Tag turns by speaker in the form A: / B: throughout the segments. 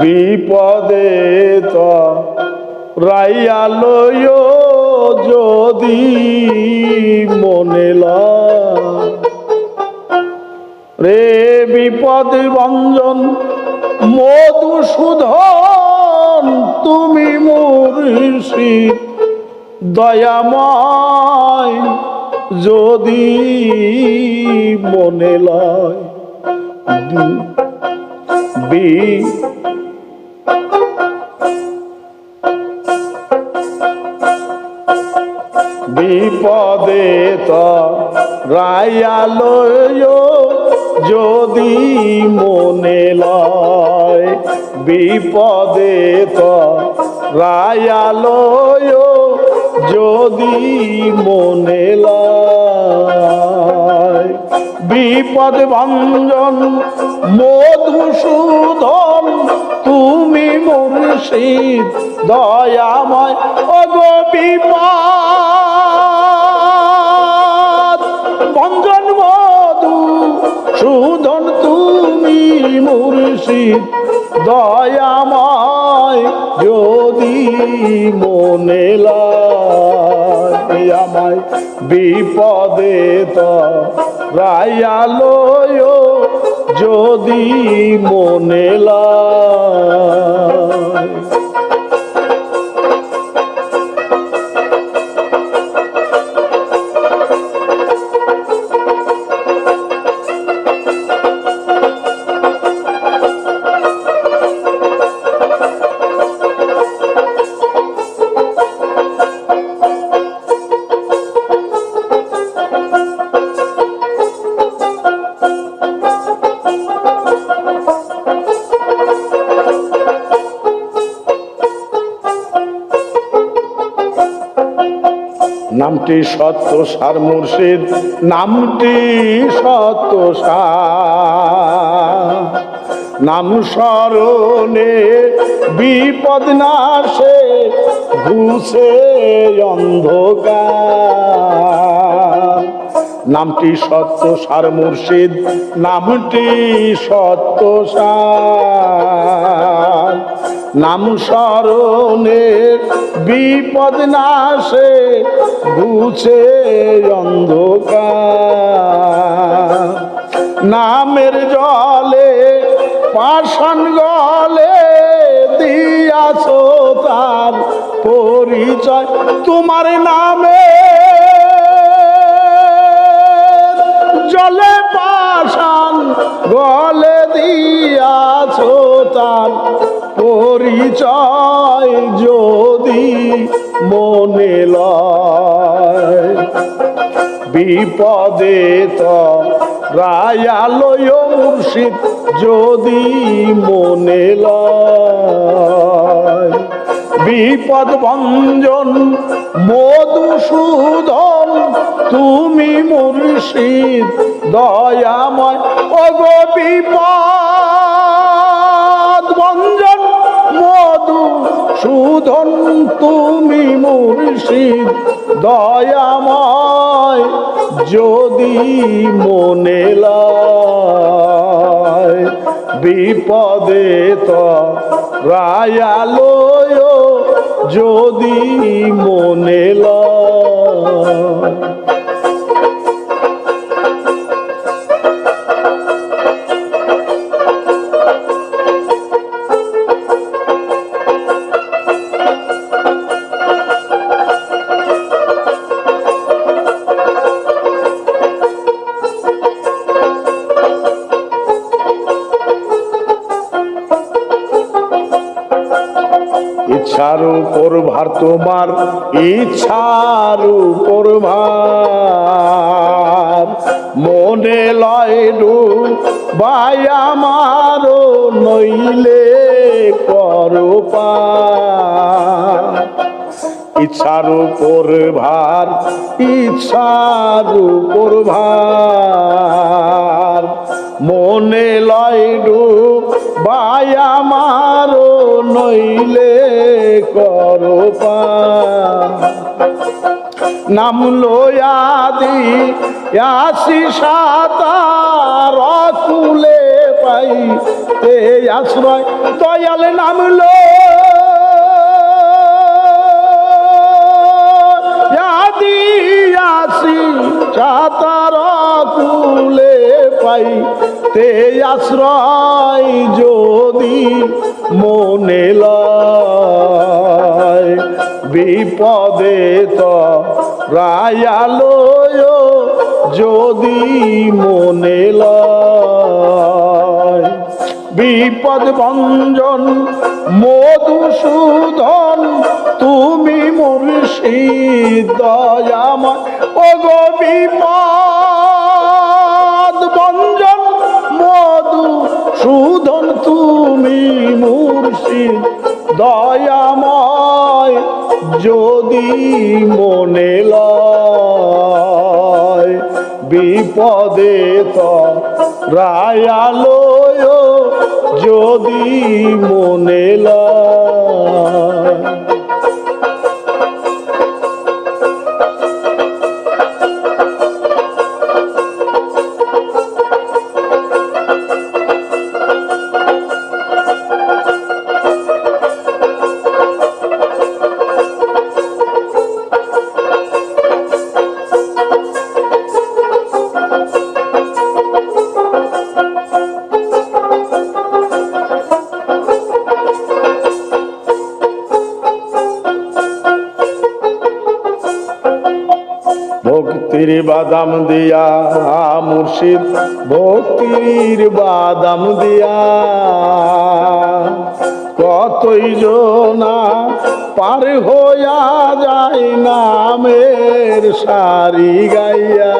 A: বিপদে তো রাইয়ালো যদি মনে রে বিপদ ভঞ্জন মধুসূধন তুমি মুর্শি, দয়াময় যদি মনে লয় বি বিপদে রায়ালো যদি মনে লয়। বিপদে রায়ালো যদি মনে লয়। বিপদ ভঞ্জন, মধুসূদন, তুমি মুর্শিদ দয়াময় অগো বিপদ। ভঞ্জন মধু সুধন তুমি মুর্শিদ দয়াময়, যদি মনে লয় আমায় বিপদে তো রায়ালয় যদি মনে লয় নামটি সত্য সার মুর্শিদ, নামটি সত্য নাম স্মরণে বিপদ নাশে ঘুষে অন্ধকার। নামটি সত্য সার মুর্শিদ, নামটি সত্য সার। নাম স্মরণে বিপদ নাশে গুছে অন্ধকার। নামের জলে, পাষাণ গলে দিয়াছ তার পরিচয়, তোমার নামে। জলে, পাষাণ গলে দিয়াছ তার পরিচয় যদি মনে বিপদে তো রায়ালয় মুর্শিদ যদি মনে বিপদ ভঞ্জন, মধুসূদন, তুমি মুর্শিদ, দয়াময়, অগো বিপদ ভঞ্জন। সুধন তুমি মুর্শিদ দয়াময় যদি মনে বিপদে তো রায়ালয় যদি মনে লয়। ইচ্ছার উপর ভার, তোমার ইচ্ছার উপর ভার। মনে লয় ডু ভাই আমার, নইলে করো পার। ইচ্ছার উপর ভার, ইচ্ছার উপর ভার। মনে লয় ভাই আমার নইলে করো নাম লয়াদি আসি সাতার কুলে পাই তে আশ্রয়, দয়াল নামলো আসি চাতার কুলে পাই তে আশ্রয় যদি মনে লয়। বিপদে তো রায়ালয় যদি মনে বিপদ ভঞ্জন মধুসূদন, তুমি মুর্শিদ দয়াময়। ও গো বিপদ সুধন তুমি মুর্শিদ দয়াময় যদি মনে লয়। বিপদে তো যদি মনে লয়। ভক্তির বাদাম দিয়া মুর্শিদ ভক্তির বাদাম দিয়া। কতই জনা পার হইয়া যায় নামের সারি গাইয়া।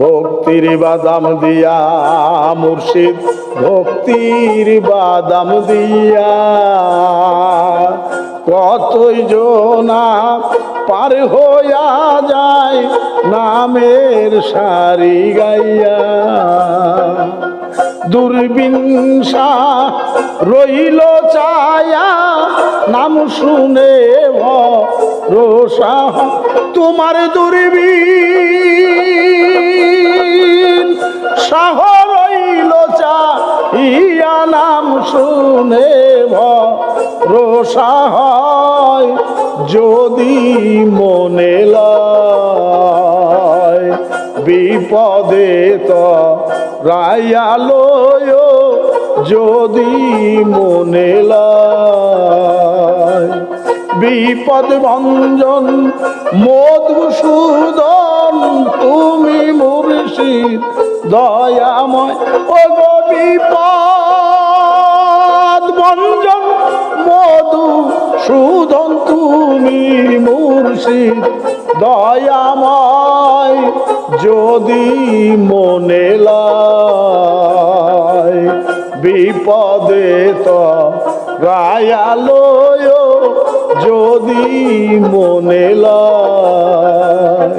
A: ভক্তির বাদাম দিয়া মুর্শিদ ভক্তির বাদাম দিয়া। কতই জনা পার হইয়া যায় নামের সারি গাইয়া। দুর্বিনসা রইল চায়া নাম শুনে ভরসা তোমার দুর্বিন সাহ রইল চা নাম শুনে ভরসা হয়, যদি মনে লয় বিপদে তো রায়ালয়, যদি মনে বিপদ ভঞ্জন মধুসূদন তুমি মুর্শিদ, দয়াময় ও বিপদ। ভঞ্জন মধু সুধন তুমি মুর্শিদ দয়াময় যদি মনে বিপদে তো রায়ালয় যদি মনে লয়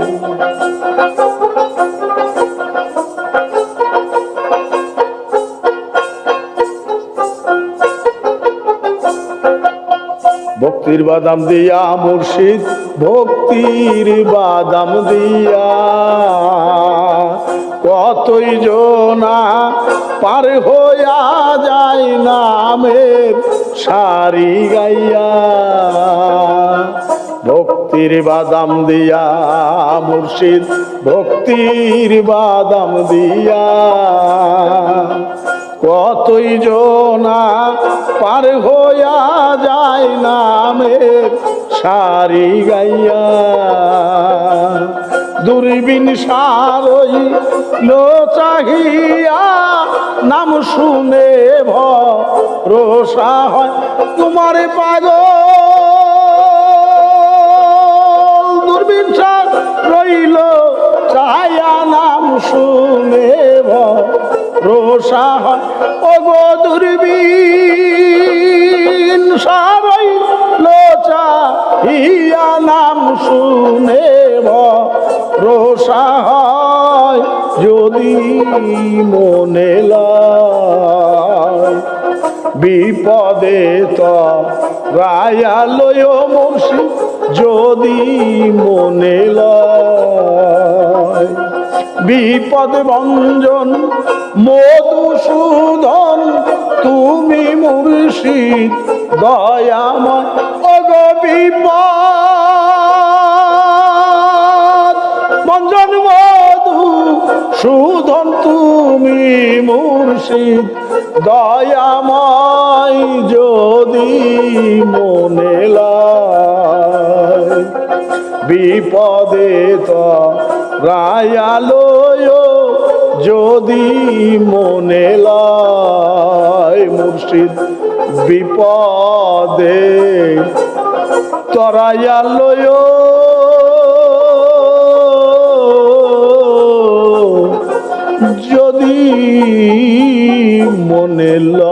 A: ভক্তির বাদাম দিয়া মুর্শিদ, ভক্তির বাদাম দিয়া। কতই জনা পার হইয়া যায় নামের সারি গাইয়া। ভক্তির বাদাম দিয়া মুর্শিদ, ভক্তির বাদাম দিয়া। কতই জনা পার হইয়া যায় নামের সারি গাইয়া। দূরবীন সারই লো চাহিয়া নাম শুনে ভরসা হয় তোমার পাগল। দূরবীন সার রইল চায়া নাম শুনে ভরসা হয়। ও গো দূরবীন সারই লোচা ইয়া নাম শুনে ভরসা হয় যদি মনে লয়। বিপদে তো রায়ালয় মুর্শি যদি মনে লয়। বিপদ ভঞ্জন দয়াময় অগ বিপদ। ভঞ্জন মধু সুধন তুমি মুর্শিদ। দয়াময় যদি মনে বিপদে তো রায়ালয় যদি মনে লয় মুর্শিদ বিপদে তরাইয়া লয় যদি মনে লয়